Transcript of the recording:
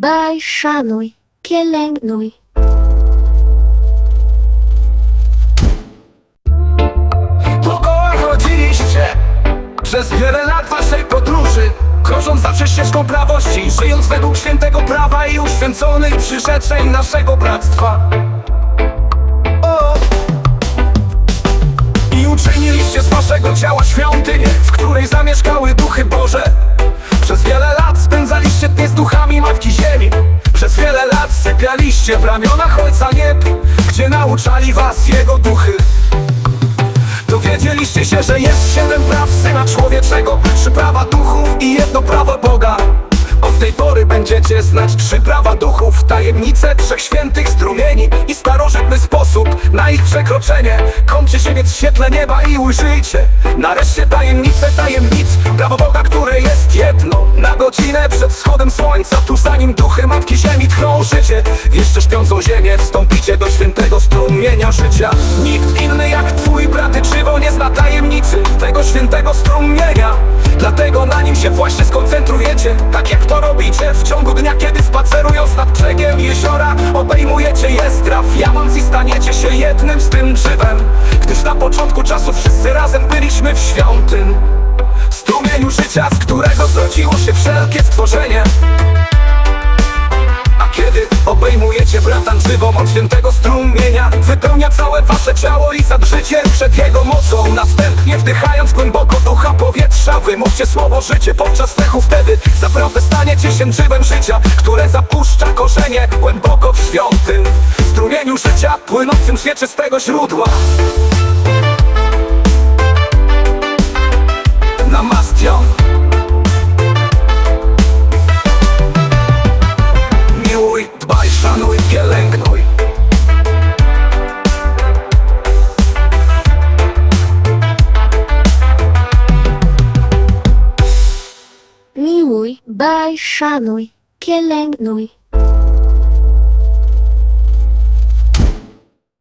Baj, szanuj, pielęgnuj. Dookoła chodziliście Przez wiele lat waszej podróży Krążąc zawsze ścieżką prawości Żyjąc według świętego prawa i uświęconych przyrzeczeń naszego bractwa! I uczyniliście z waszego ciała świątynię W której zamieszkały sypialiście w ramionach Ojca Nieb Gdzie nauczali was Jego duchy. Dowiedzieliście się, że jest siedem praw Syna Człowieczego Trzy prawa duchów i jedno prawo Boga. Od tej pory będziecie znać trzy prawa duchów Tajemnice trzech świętych strumieni I starożytny sposób na ich przekroczenie. Kącie się więc w świetle nieba i ujrzyjcie Nareszcie tajemnice tajemnic Prawo Boga, które jest jedno. Na godzinę przed wschodem słońca Tu zanim duchy Matki Ziemi życia. Nikt inny jak twój brat Czywo nie zna tajemnicy tego świętego strumienia. Dlatego na nim się właśnie skoncentrujecie Tak jak to robicie w ciągu dnia Kiedy spacerując nad brzegiem jeziora. Obejmujecie je zdraw jamąc i staniecie się jednym z tym drzewem. Gdyż na początku czasu wszyscy razem byliśmy w świątym Strumieniu życia, z którego zrodziło się wszelkie stworzenie. A kiedy żywą od świętego strumienia Wypełnia całe wasze ciało i zadrżycie przed jego mocą. Następnie wdychając głęboko ducha powietrza Wymówcie słowo życie podczas wdechu Wtedy zaprawdę staniecie się drzewem życia Które zapuszcza korzenie głęboko w świątym Strumieniu życia płynącym z wieczystego źródła pielęgnuj Miłuj, baj, szanuj, pielęgnuj.